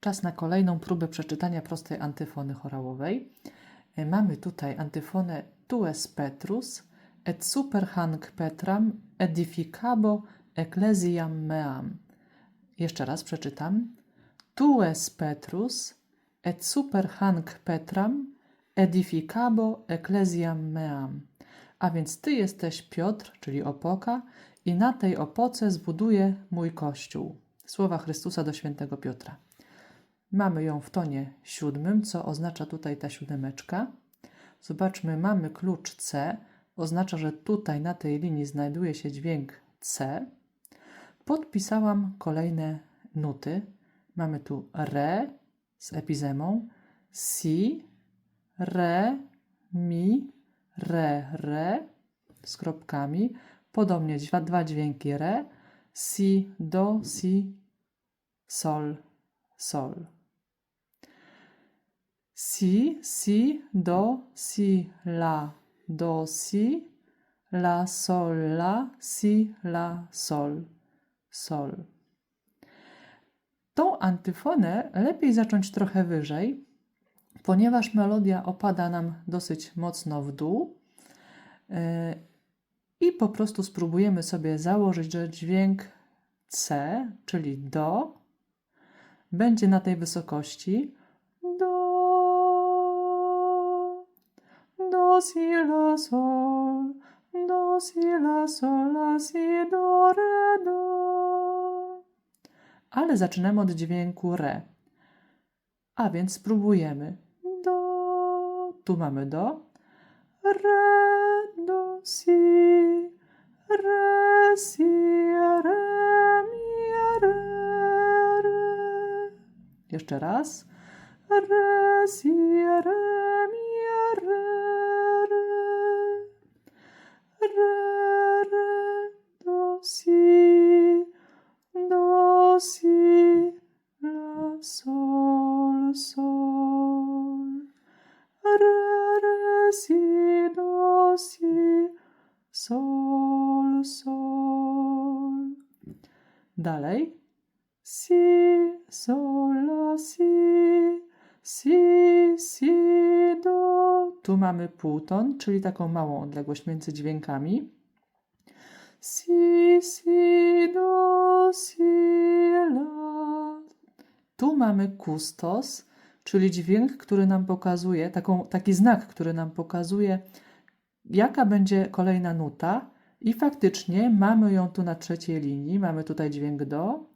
Czas na kolejną próbę przeczytania prostej antyfony chorałowej. E, Mamy tutaj antyfonę tues Petrus et super hanc Petram edificabo ecclesiam meam. Jeszcze raz przeczytam. Tues Petrus et super hanc Petram edificabo ecclesiam meam. A więc ty jesteś Piotr, czyli opoka, i na tej opoce zbuduję mój kościół. Słowa Chrystusa do świętego Piotra. Mamy ją w tonie siódmym, co oznacza tutaj ta siódemeczka. Zobaczmy, mamy klucz C, oznacza, że tutaj na tej linii znajduje się dźwięk C. Podpisałam kolejne nuty. Mamy tu Re z epizemą, Si, Re, Mi, Re, Re z kropkami. Podobnie dwa, dwa dźwięki Re, Si, Do, Si, Sol, Sol. Si, si, do, si, la, do, si, la, sol, la, si, la, sol, sol. Tą antyfonę lepiej zacząć trochę wyżej, ponieważ melodia opada nam dosyć mocno w dół. Yy, I po prostu spróbujemy sobie założyć, że dźwięk C, czyli do, będzie na tej wysokości. Do, si, la, sol, do, si, la, sol, la, si, do, re, do. Ale zaczynamy od dźwięku re. A więc spróbujemy. Do, tu mamy do. Re, do, si, re, si, re, mi, re, re. Jeszcze raz. Re, si, la, sol, sol. Re, re, si, do, si, sol, sol. Dalej. Si, sol, la, si, si, si, do. Tu mamy półton, czyli taką małą odległość między dźwiękami. Si, si, do, si. Tu mamy kustos, czyli dźwięk, który nam pokazuje, taką, taki znak, który nam pokazuje, jaka będzie kolejna nuta. I faktycznie mamy ją tu na trzeciej linii. Mamy tutaj dźwięk do.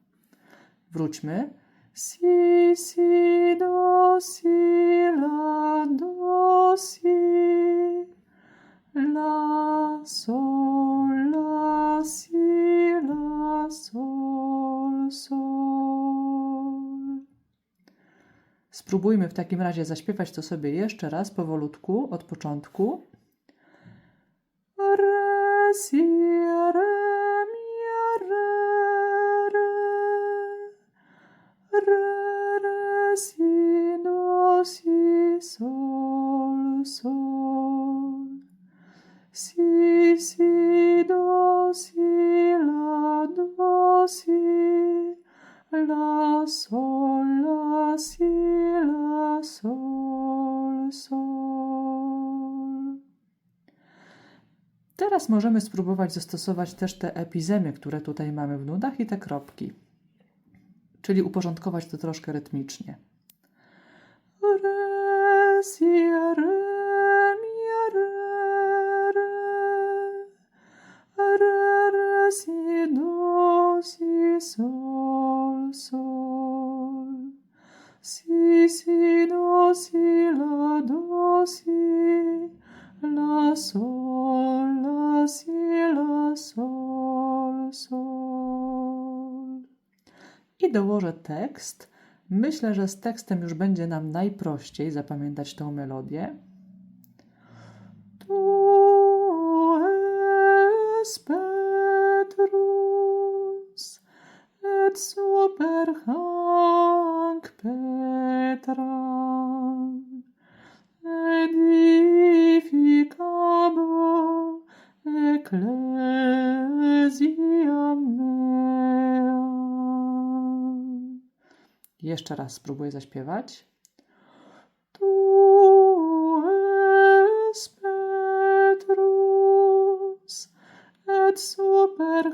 Wróćmy. Si, si, do, si, la, do, si. La, sol, Spróbujmy w takim razie zaśpiewać to sobie jeszcze raz powolutku od początku. Re, si, re, si, do, si, sol, sol. Teraz możemy spróbować zastosować też te epizemy, które tutaj mamy w nudach i te kropki. Czyli uporządkować to troszkę rytmicznie. Re, si, re, mi, re, re. Re, re, si, do, si, sol, sol. Si, si, do, si, la, do, si. La, sol, sol. I dołożę tekst. Myślę, że z tekstem już będzie nam najprościej zapamiętać tą melodię. Tu es Petrus et super hanc Petram Jeszcze raz spróbuję zaśpiewać. Tu es Petrus et super